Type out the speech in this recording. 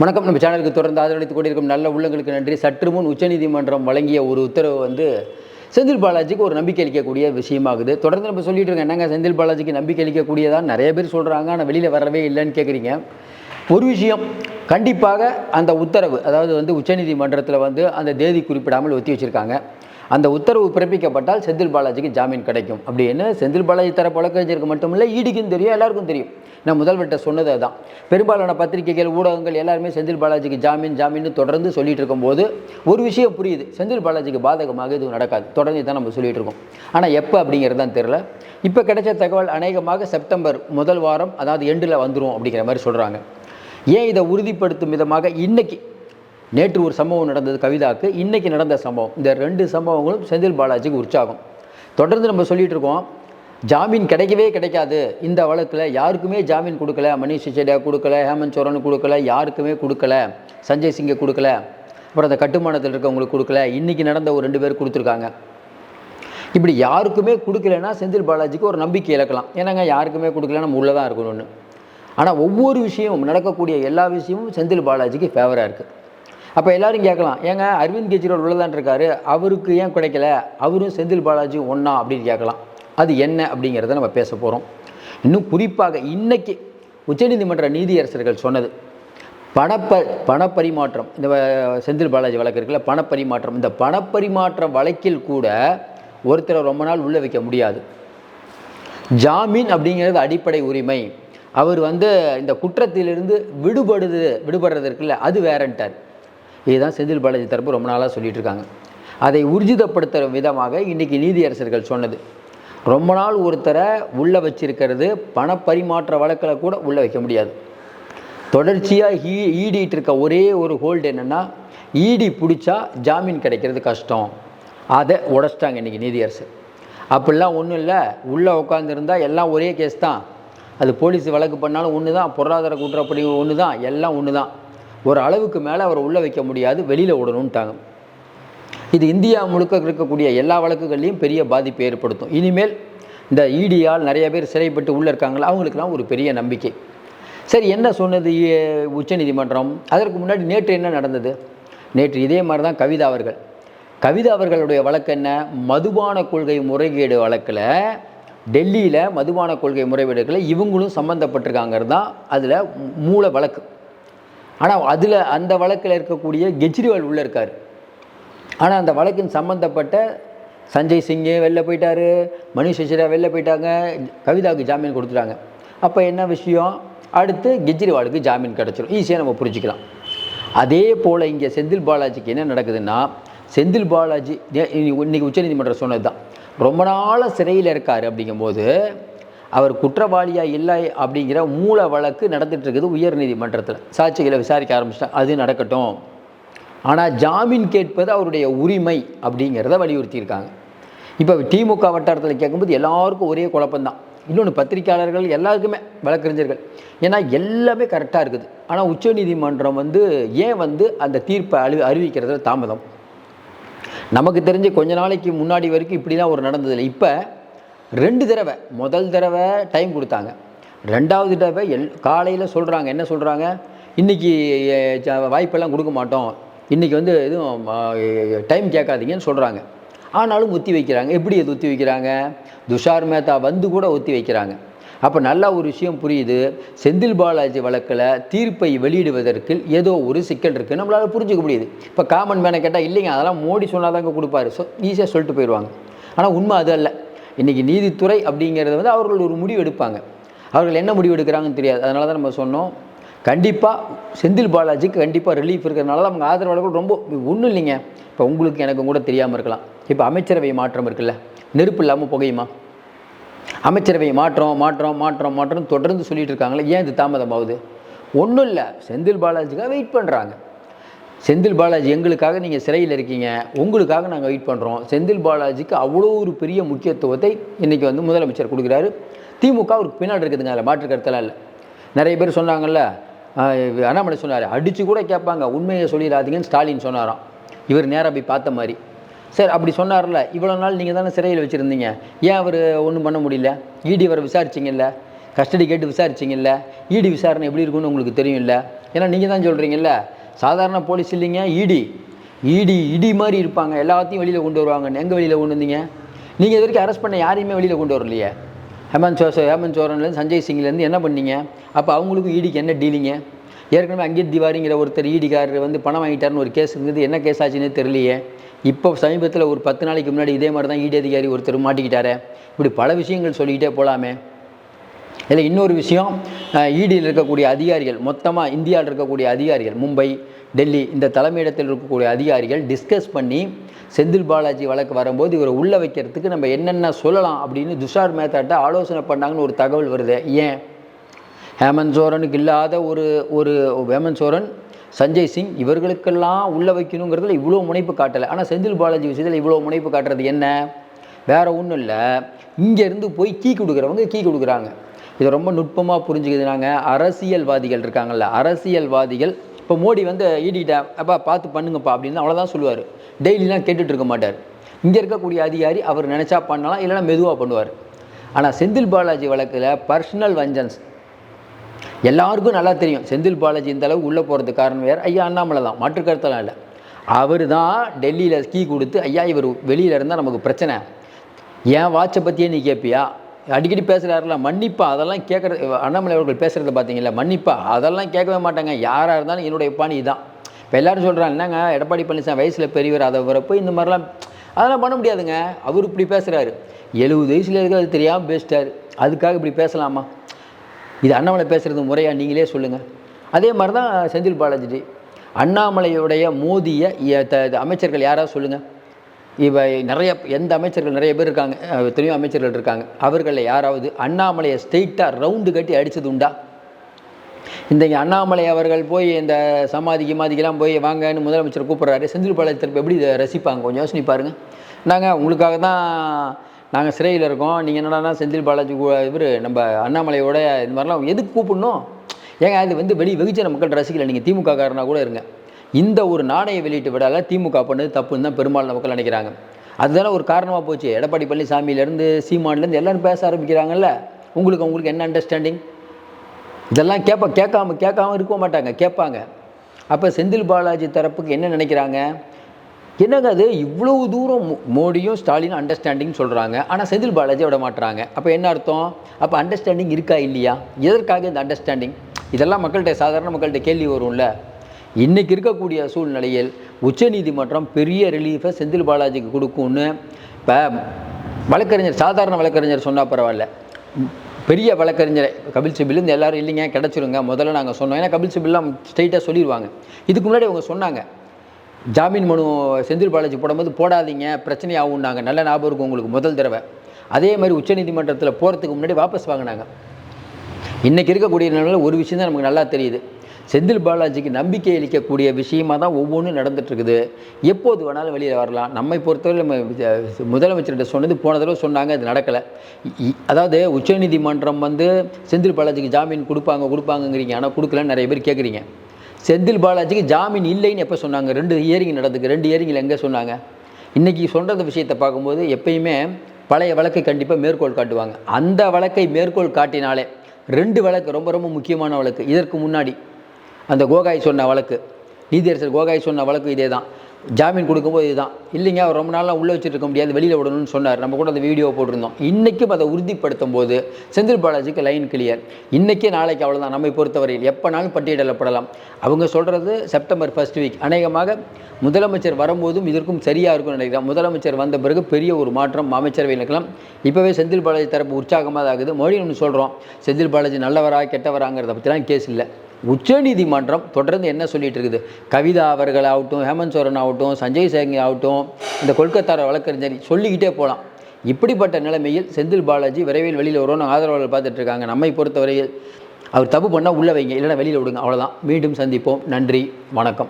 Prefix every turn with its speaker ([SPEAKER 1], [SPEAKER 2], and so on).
[SPEAKER 1] வணக்கம். நம்ம சேனலுக்கு தொடர்ந்து ஆதரவளித்துக் கொண்டிருக்கும் நல்ல உள்ளங்களுக்கு நன்றி. சற்று முன் உச்சநீதிமன்றம் வழங்கிய ஒரு உத்தரவு வந்து செந்தில் பாலாஜிக்கு ஒரு நம்பிக்கை அளிக்கக்கூடிய விஷயமாகுது. தொடர்ந்து நம்ம சொல்லிட்டு இருக்கோம் என்னங்க செந்தில் பாலாஜிக்கு நம்பிக்கை அளிக்கக்கூடியதான் நிறைய பேர் சொல்கிறாங்க ஆனால் வெளியில் வரவே இல்லைன்னு கேட்குறீங்க ஒரு விஷயம் கண்டிப்பாக அந்த உத்தரவு அதாவது வந்து உச்சநீதிமன்றத்தில் வந்து அந்த தேதி குறிப்பிடாமல் ஒத்தி வச்சிருக்காங்க. அந்த உத்தரவு பிறப்பிக்கப்பட்டால் செந்தில் பாலாஜிக்கு ஜாமீன் கிடைக்கும். அப்படின்னு செந்தில் பாலாஜி தர வழக்கறிஞருக்கு மட்டுமில்லை ஈடிக்கும் தெரியும் எல்லாருக்கும் தெரியும். நான் முதல்வர்கிட்ட சொன்னது தான் பெரும்பாலான பத்திரிகைகள் ஊடகங்கள் எல்லாருமே செந்தில் பாலாஜிக்கு ஜாமீன் ஜாமீன் தொடர்ந்து சொல்லிட்டு இருக்கும்போது ஒரு விஷயம் புரியுது. செந்தில் பாலாஜிக்கு பாதகமாக எதுவும் நடக்காது. தொடர்ந்து தான் நம்ம சொல்லிட்டு இருக்கோம். ஆனால் எப்போ அப்படிங்கிறது தான் தெரில இப்போ கிடைச்ச தகவல் அநேகமாக செப்டம்பர் முதல் வாரம் அதாவது எண்டில் வந்துடும் அப்படிங்கிற மாதிரி சொல்கிறாங்க ஏன் இதை உறுதிப்படுத்தும் விதமாக இன்றைக்கி நேற்று ஒரு சம்பவம் நடந்தது கவிதாக்கு. இன்றைக்கி நடந்த சம்பவம். இந்த ரெண்டு சம்பவங்களும் செந்தில் பாலாஜிக்கு உற்சாகம். தொடர்ந்து நம்ம சொல்லிகிட்டு இருக்கோம் ஜாமீன் கிடைக்கவே கிடைக்காது. இந்த வழக்கில் யாருக்குமே ஜாமீன் கொடுக்கல. மணீஷ் சிசோடியா கொடுக்கல ஹேமந்த் சோரன் கொடுக்கல யாருக்குமே கொடுக்கல. சஞ்சய் சிங்கை கொடுக்கல. அப்புறம் அந்த கட்டுமானத்தில் இருக்கவங்களுக்கு கொடுக்கல. இன்றைக்கி நடந்த ஒரு ரெண்டு பேர் கொடுத்துருக்காங்க. இப்படி யாருக்குமே கொடுக்கலன்னா செந்தில் பாலாஜிக்கு ஒரு நம்பிக்கை இழக்கலாம். ஏன்னாங்க யாருக்குமே கொடுக்கல நம்ம உள்ளே தான் இருக்கணும்னு. ஆனால் ஒவ்வொரு விஷயமும் நடக்கக்கூடிய எல்லா விஷயமும் செந்தில் பாலாஜிக்கு ஃபேவராக இருக்குது அப்போ எல்லோரும் கேட்கலாம் ஏங்க அரவிந்த் கெஜ்ரிவால் உள்ளதான் இருக்காரு அவருக்கு ஏன் கிடைக்கல? அவரும் செந்தில் பாலாஜியும் ஒன்றா அப்படின்னு கேட்கலாம். அது என்ன அப்படிங்கிறத நம்ம பேச போகிறோம் இன்னும் குறிப்பாக இன்றைக்கி உச்சநீதிமன்ற நீதியரசர்கள் சொன்னது பணப்ப பணப்பரிமாற்றம் இந்த செந்தில் பாலாஜி வழக்கு இருக்குல்ல பணப்பரிமாற்றம். இந்த பணப்பரிமாற்ற வழக்கில் கூட ஒருத்தரை ரொம்ப நாள் உள்ளே வைக்க முடியாது. ஜாமீன் அப்படிங்கிறது அடிப்படை உரிமை. அவர் வந்து இந்த குற்றத்திலிருந்து விடுபடுது விடுபடுறது இருக்குல்ல அது வேறன்ட்டார். இதுதான் செந்தில் பாலாஜி தரப்பு ரொம்ப நாளாக சொல்லிட்டு இருக்காங்க அதை உர்ஜிதப்படுத்துகிற விதமாக இன்றைக்கி நீதியரசர்கள் சொன்னது. ரொம்ப நாள் ஒருத்தரை உள்ளே வச்சிருக்கிறது பணப்பரிமாற்ற வழக்கில் கூட உள்ளே வைக்க முடியாது. தொடர்ச்சியாக ஈ ஈடிட்டு இருக்க ஒரே ஒரு ஹோல்டு என்னென்னா ஈடி பிடிச்சா ஜாமீன் கிடைக்கிறது கஷ்டம். அதை உடச்சிட்டாங்க இன்றைக்கி நீதியரசு அப்படிலாம் ஒன்றும் இல்லை உள்ளே உட்காந்துருந்தா எல்லாம் ஒரே கேஸ் தான். அது போலீஸ் வழக்கு பண்ணாலும் ஒன்று தான் பொருளாதார குற்றப்படி ஒன்று தான் எல்லாம் ஒன்று தான் ஒரு அளவுக்கு மேலே அவரை உள்ளே வைக்க முடியாது வெளியில் விடணுன்ட்டாங்க இது இந்தியா முழுக்க இருக்கக்கூடிய எல்லா வழக்குகள்லையும் பெரிய பாதிப்பை ஏற்படுத்தும். இனிமேல் இந்த ஈடியால் நிறைய பேர் சிறைப்பட்டு உள்ளே இருக்காங்களா அவங்களுக்கெல்லாம் ஒரு பெரிய நம்பிக்கை. சரி என்ன சொன்னது உச்சநீதிமன்றம் அதற்கு முன்னாடி நேற்று என்ன நடந்தது? நேற்று இதே மாதிரி தான் கவிதா அவர்கள். கவிதா அவர்களுடைய வழக்கு என்ன? மதுபான கொள்கை முறைகேடு வழக்கில் டெல்லியில் மதுபான கொள்கை முறைவீடுகளை இவங்களும் சம்மந்தப்பட்டிருக்காங்கிறது தான் அதில் மூல வழக்கு. ஆனால் அதில் அந்த வழக்கில் இருக்கக்கூடிய கெஜ்ரிவால் உள்ளே இருக்கார். ஆனால் அந்த வழக்கின் சம்மந்தப்பட்ட சஞ்சய் சிங்கு வெளில போயிட்டாரு மணிஷ் சிசோடியா வெளில போயிட்டாங்க கவிதாவுக்கு ஜாமீன் கொடுத்துட்டாங்க. அப்போ என்ன விஷயம்? அடுத்து கெஜ்ரிவாலுக்கு ஜாமீன் கிடச்சிரும். ஈஸியாக நம்ம புரிஞ்சுக்கலாம். அதே போல் இங்கே செந்தில் பாலாஜிக்கு என்ன நடக்குதுன்னா செந்தில் பாலாஜி இன்னைக்கு உச்சநீதிமன்றம் சொன்னது தான் ரொம்ப நாளாக சிறையில் இருக்கார் அப்படிங்கும்போது அவர் குற்றவாளியாக இல்லை அப்படிங்கிற மூல வழக்கு நடந்துகிட்ருக்குது உயர்நீதிமன்றத்தில் சாட்சிகளை விசாரிக்க ஆரம்பிச்சிட்டா அது நடக்கட்டும். ஆனால் ஜாமீன் கேட்பது அவருடைய உரிமை அப்படிங்கிறத வலியுறுத்தியிருக்காங்க. இப்போ திமுக வட்டாரத்தில் கேட்கும்போது எல்லாருக்கும் ஒரே குழப்பம்தான். இன்னொன்று பத்திரிக்கையாளர்கள் எல்லாருக்குமே வழக்கறிஞர்கள். ஏன்னா எல்லாமே கரெக்டாக இருக்குது. ஆனால் உச்சநீதிமன்றம் வந்து ஏன் வந்து அந்த தீர்ப்பை அழி அறிவிக்கிறதுல தாமதம்? நமக்கு தெரிஞ்சு கொஞ்ச நாளைக்கு முன்னாடி வரைக்கும் இப்படி தான் ஒரு நடந்ததில்லை. இப்போ ரெண்டு தடவை முதல் தடவை டைம் கொடுத்தாங்க. ரெண்டாவது தடவை எல் காலையில் சொல்கிறாங்க என்ன சொல்கிறாங்க இன்றைக்கி வாய்ப்பெல்லாம் கொடுக்க மாட்டோம். இன்றைக்கி வந்து எதுவும் டைம் கேட்காதீங்கன்னு சொல்கிறாங்க ஆனாலும் ஒத்தி வைக்கிறாங்க. எப்படி இது ஒத்தி வைக்கிறாங்க? துஷார் மேத்தா வந்து கூட ஒத்தி வைக்கிறாங்க. அப்போ நல்லா ஒரு விஷயம் புரியுது. செந்தில் பாலாஜி வழக்கில் தீர்ப்பை வெளியிடுவதற்கு ஏதோ ஒரு சிக்கல் இருக்குது நம்மளால் புரிஞ்சுக்க முடியுது. இப்போ காமன் மேனை கேட்டால் இல்லைங்க அதெல்லாம் மோடி சொன்னாதாங்க கொடுப்பாரு. ஸோ ஈஸியாக சொல்லிட்டு போயிடுவாங்க ஆனால் உண்மை அது அல்ல. இன்றைக்கி நீதித்துறை அப்படிங்கிறத வந்து அவர்கள் ஒரு முடிவு எடுப்பாங்க. அவர்கள் என்ன முடிவு எடுக்கிறாங்கன்னு தெரியாது. அதனால தான் நம்ம சொன்னோம். கண்டிப்பாக செந்தில் பாலாஜிக்கு கண்டிப்பாக ரிலீஃப் இருக்கிறதுனால தான் அவங்க ஆதரவாளர்கள் ரொம்ப ஒன்றும் இல்லைங்க. இப்போ உங்களுக்கு எனக்கும் கூட தெரியாமல் இருக்கலாம். இப்போ அமைச்சரவை மாற்றம் இருக்குல்ல. நெருப்பு இல்லாமல் புகையுமா? அமைச்சரவை மாற்றம் மாற்றம் மாற்றம் மாற்றம் தொடர்ந்து சொல்லிட்டு இருக்காங்களே ஏன் இது தாமதமாகுது? ஒன்றும் இல்லை. செந்தில் பாலாஜிக்காக வெயிட் பண்ணுறாங்க செந்தில் பாலாஜி எங்களுக்காக நீங்கள் சிறையில் இருக்கீங்க உங்களுக்காக நாங்கள் வெயிட் பண்ணுறோம் செந்தில் பாலாஜிக்கு அவ்வளோ ஒரு பெரிய முக்கியத்துவத்தை இன்றைக்கி வந்து முதலமைச்சர் கொடுக்குறாரு. திமுக அவருக்கு பின்னாடி இருக்குதுங்க அதில் மாற்று கருத்தெல்லாம் இல்லை. நிறைய பேர் சொன்னாங்கல்ல அண்ணாமலை சொன்னார் அடித்து கூட கேட்பாங்க உண்மையை சொல்லிடாதீங்கன்னு ஸ்டாலின் சொன்னாராம். இவர் நேராக போய் பார்த்த மாதிரி. சரி அப்படி சொன்னார்ல இவ்வளோ நாள் நீங்கள் தானே சிறையில் வச்சுருந்தீங்க. ஏன் அவர் ஒன்றும் பண்ண முடியல? இடி அவரை விசாரிச்சிங்கல்ல? கஸ்டடி கேட்டு விசாரிச்சிங்கல்ல? இடி விசாரணை எப்படி இருக்குன்னு உங்களுக்கு தெரியும் இல்லை ஏன்னா நீங்கள் தான் சொல்கிறீங்கல்ல சாதாரண போலீஸ் இல்லைங்க இடி. இடி இடி மாதிரி இருப்பாங்க. எல்லாத்தையும் வெளியில் கொண்டு வருவாங்கன்னு. எங்கே வெளியில் கொண்டு வந்தீங்க? நீங்கள் இது வரைக்கும் அரெஸ்ட் பண்ண யாரையுமே வெளியில் கொண்டு வரலையே. ஹேமந்த் சோ ஹேமந்த் சோரன்லேருந்து சஞ்சய் சிங்லேருந்து என்ன பண்ணீங்க? அப்போ அவங்களுக்கும் ஈடிக்கு என்ன டீலிங்க ஏற்கனவே அங்கித் திவாரிங்கிற ஒருத்தர் ஈடிக்காரர் வந்து பணம் வாங்கிட்டாருன்னு ஒரு கேஸ் இருந்தது. என்ன கேஸ் ஆச்சுன்னு தெரியலையே. இப்போ சமீபத்தில் ஒரு பத்து நாளைக்கு முன்னாடி இதே மாதிரி தான் ஈடி அதிகாரி ஒருத்தர் மாட்டிக்கிட்டாரே. இப்படி பல விஷயங்கள் சொல்லிக்கிட்டே போகலாமே இதில் இன்னொரு விஷயம் ஈடியில் இருக்கக்கூடிய அதிகாரிகள் மொத்தமாக இந்தியாவில் இருக்கக்கூடிய அதிகாரிகள் மும்பை டெல்லி இந்த தலைமையிடத்தில் இருக்கக்கூடிய அதிகாரிகள் டிஸ்கஸ் பண்ணி செந்தில் பாலாஜி வழக்கு வரும்போது இவரை உள்ளே வைக்கிறதுக்கு நம்ம என்னென்ன சொல்லலாம் அப்படின்னு துஷார் மேத்தாட்ட ஆலோசனை பண்ணாங்கன்னு ஒரு தகவல் வருது. ஏன்? ஹேமந்த் சோரனுக்கு இல்லாத ஒரு ஒரு ஹேமந்த் சோரன் சஞ்சய் சிங் இவர்களுக்கெல்லாம் உள்ளே வைக்கணுங்கிறதுல இவ்வளோ முனைப்பு காட்டலை. ஆனால் செந்தில் பாலாஜி விஷயத்தில் இவ்வளோ முனைப்பு காட்டுறது என்ன? வேறு ஒன்றும் இல்லை. இங்கேருந்து போய் கீ கொடுக்குறவங்க கீ கொடுக்குறாங்க. இதை ரொம்ப நுட்பமாக புரிஞ்சுக்குது நாங்கள் அரசியல்வாதிகள் இருக்காங்கல்ல அரசியல்வாதிகள். இப்போ மோடி வந்து ஈடிட்ட அப்பா பார்த்து பண்ணுங்கப்பா அப்படின்னு அவ்வளோதான் சொல்லுவார். டெய்லிலாம் கேட்டுட்டு இருக்க மாட்டார். இங்கே இருக்கக்கூடிய அதிகாரி அவர் நினச்சா பண்ணலாம் இல்லைனா மெதுவாக பண்ணுவார். ஆனால் செந்தில் பாலாஜி வழக்கில் பர்சனல் வஞ்சன்ஸ் எல்லாருக்கும் நல்லா தெரியும். செந்தில் பாலாஜி இந்த அளவுக்கு உள்ளே போகிறதுக்கு காரணம் வேறு. ஐயா அண்ணாமலை தான். மாற்று கருத்தெல்லாம் இல்லை. அவர் தான் டெல்லியில் கீ கொடுத்து ஐயா இவர் வெளியில் இருந்தால் நமக்கு பிரச்சனை. ஏன் வாட்சை பற்றியே நீ கேட்பியா அடிக்கடி பேசுகிறாருல மன்னிப்பா. அதெல்லாம் கேட்குறது அண்ணாமலை அவர்கள் பேசுகிறத பார்த்தீங்களா மன்னிப்பா. அதெல்லாம் கேட்கவே மாட்டாங்க. யாராக இருந்தாலும் என்னுடைய பாணி தான் இப்போ எல்லோரும் சொல்கிறாங்க என்னங்க எடப்பாடி பழனிசாமி வயசில் பெரியவர் அதை வரப்போ இந்த மாதிரிலாம் அதெல்லாம் பண்ண முடியாதுங்க. அவர் இப்படி பேசுகிறாரு எழுபது வயசில் இருக்கிறது அது தெரியாமல் பேசிட்டார். அதுக்காக இப்படி பேசலாமா? இது அண்ணாமலை பேசுகிறது முறையாக நீங்களே சொல்லுங்கள் அதே மாதிரி தான் செந்தில் பாலாஜி அண்ணாமலையுடைய மோதிய அமைச்சர்கள் யாராவது சொல்லுங்கள் இவை நிறைய எந்த அமைச்சர்கள் நிறைய பேர் இருக்காங்க. எத்தனையோ அமைச்சர்கள் இருக்காங்க. அவர்களில் யாராவது அண்ணாமலையை ஸ்ட்ரெயிட்டாக ரவுண்டு கட்டி அடித்தது உண்டா? இந்த அண்ணாமலை அவர்கள் போய் இந்த சமாதி கிமாதிக்கெல்லாம் போய் வாங்கன்னு முதலமைச்சர் கூப்பிட்றாரு. செந்தில் பாலாஜி தரப்பு எப்படி இதை ரசிப்பாங்க? கொஞ்சம் யோசனை பாருங்கள் நாங்கள் உங்களுக்காக தான் நாங்கள் சிறையில் இருக்கோம். நீங்கள் என்னடானா செந்தில் பாலாஜி இவர் நம்ம அண்ணாமலையோட இந்த மாதிரிலாம் எதுக்கு கூப்பிடணும்? ஏங்க அது வந்து வெளி வெகுஜன மக்கள் ரசிக்கல. நீங்கள் திமுக காரனாக கூட இருங்க. இந்த ஒரு நாணய வெளியிட்டு விடால திமுக பண்ணது தப்புன்னு தான் பெரும்பாலான மக்கள் நினைக்கிறாங்க. அதுதானே ஒரு காரணமாக போச்சு. எடப்பாடி பழனிசாமியிலேருந்து சீமான்லேருந்து எல்லோரும் பேச ஆரம்பிக்கிறாங்கல்ல. உங்களுக்கு உங்களுக்கு என்ன அண்டர்ஸ்டாண்டிங் இதெல்லாம் கேட்பா கேட்காம கேட்காம இருக்க மாட்டாங்க. கேட்பாங்க. அப்போ செந்தில் பாலாஜி தரப்புக்கு என்ன நினைக்கிறாங்க? என்னங்க அது? இவ்வளோ தூரம் மோடியும் ஸ்டாலினும் அண்டர்ஸ்டாண்டிங் சொல்கிறாங்க ஆனால் செந்தில் பாலாஜி விட மாட்டுறாங்க அப்போ என்ன அர்த்தம்? அப்போ அண்டர்ஸ்டாண்டிங் இருக்கா இல்லையா? எதற்காக இந்த அண்டர்ஸ்டாண்டிங் இதெல்லாம் மக்கள்கிட்ட சாதாரண மக்கள்கிட்ட கேள்வி வரும்ல. இன்றைக்கி இருக்கக்கூடிய சூழ்நிலையில் உச்சநீதிமன்றம் பெரிய ரிலீஃபை செந்தில் பாலாஜிக்கு கொடுக்கும்னு இப்போ வழக்கறிஞர் சாதாரண வழக்கறிஞர் சொன்னால் பரவாயில்ல. பெரிய வழக்கறிஞர் கபில் சிபில் எல்லோரும் இல்லைங்க கிடச்சிருங்க. முதல்ல நாங்கள் சொன்னோம். ஏன்னா கபில் சிபில்லாம் ஸ்ட்ரைட்டாக சொல்லிடுவாங்க இதுக்கு முன்னாடி அவங்க சொன்னாங்க. ஜாமீன் மனு செந்தில் பாலாஜி போடும்போது போடாதீங்க பிரச்சனை ஆகும்னாங்க நல்ல ஞாபகம் இருக்கும் உங்களுக்கு முதல் தடவை. அதே மாதிரி உச்சநீதிமன்றத்தில் போகிறதுக்கு முன்னாடி வாபஸ் வாங்கினாங்க. இன்றைக்கி இருக்கக்கூடிய நிலையில் ஒரு விஷயம் தான் நமக்கு நல்லா தெரியுது. செந்தில் பாலாஜிக்கு நம்பிக்கை அளிக்கக்கூடிய விஷயமாக தான் ஒவ்வொன்றும் நடந்துட்டுருக்குது. எப்போது வேணாலும் வெளியில் வரலாம். நம்மை பொறுத்தவரை நம்ம முதலமைச்சர்கிட்ட சொன்னது போன தடவை சொன்னாங்க அது நடக்கலை. அதாவது உச்சநீதிமன்றம் வந்து செந்தில் பாலாஜிக்கு ஜாமீன் கொடுப்பாங்க கொடுப்பாங்கங்கிறீங்க. ஆனால் கொடுக்கலன்னு நிறைய பேர் கேட்குறீங்க செந்தில் பாலாஜிக்கு ஜாமீன் இல்லைன்னு எப்போ சொன்னாங்க? ரெண்டு இயரிங் நடந்துக்கு ரெண்டு இயரிங்கில் எங்கே சொன்னாங்க? இன்றைக்கி சொல்கிற விஷயத்தை பார்க்கும்போது எப்பயுமே பழைய வழக்கை கண்டிப்பாக மேற்கோள் காட்டுவாங்க. அந்த வழக்கை மேற்கோள் காட்டினாலே ரெண்டு வழக்கு ரொம்ப ரொம்ப முக்கியமான வழக்கு. இதற்கு முன்னாடி அந்த கோகாய் சொன்ன வழக்கு நீதியரசர் கோகாய் சொன்ன வழக்கு இதே தான் ஜாமீன் கொடுக்கும்போது இதுதான். இல்லைங்க அவர் ரொம்ப நாளாக உள்ளே வச்சுட்டு இருக்க முடியாது வெளியில் விடணும்னு சொன்னார். நம்ம கூட அந்த வீடியோ போட்டிருந்தோம். இன்றைக்கும் அதை உறுதிப்படுத்தும் போது செந்தில் பாலாஜிக்கு லைன் கிளியர் இன்றைக்கே நாளைக்கு அவ்வளோதான் நம்மை பொறுத்தவரையில் எப்போனாலும் பட்டியலிடப்படலாம். அவங்க சொல்கிறது செப்டம்பர் ஃபஸ்ட் வீக் அநேகமாக முதலமைச்சர் வரும்போதும் இதற்கும் சரியாக இருக்கும்னு நினைக்கிறேன். முதலமைச்சர் வந்த பிறகு பெரிய ஒரு மாற்றம் அமைச்சரவையில் இருக்கலாம். இப்போவே செந்தில் பாலாஜி தரப்பு உற்சாகமாக தான் ஆகுது மறுபடியும் ஒன்று சொல்கிறோம் செந்தில் பாலாஜி நல்லவரா கெட்டவராங்கிறத பற்றிலாம் கேஸ் இல்லை. உச்சநீதிமன்றம் தொடர்ந்து என்ன சொல்லிட்டு இருக்குது கவிதா அவர்கள் ஆகட்டும் ஹேமந்த் சோரன் ஆகட்டும் சஞ்சய் சேங் ஆகட்டும் இந்த கொல்கத்தார வழக்கறிஞர் சொல்லிக்கிட்டே போகலாம். இப்படிப்பட்ட நிலைமையில் செந்தில் பாலாஜி விரைவில் வெளியில் வருவோம் ஆதரவாளர்கள் பார்த்துட்டு இருக்காங்க நம்மை பொறுத்தவரையில் அவர் தப்பு பண்ணால் உள்ளே வைங்க இல்லைன்னா வெளியில் விடுங்க. அவ்வளோதான் மீண்டும் சந்திப்போம். நன்றி. வணக்கம்.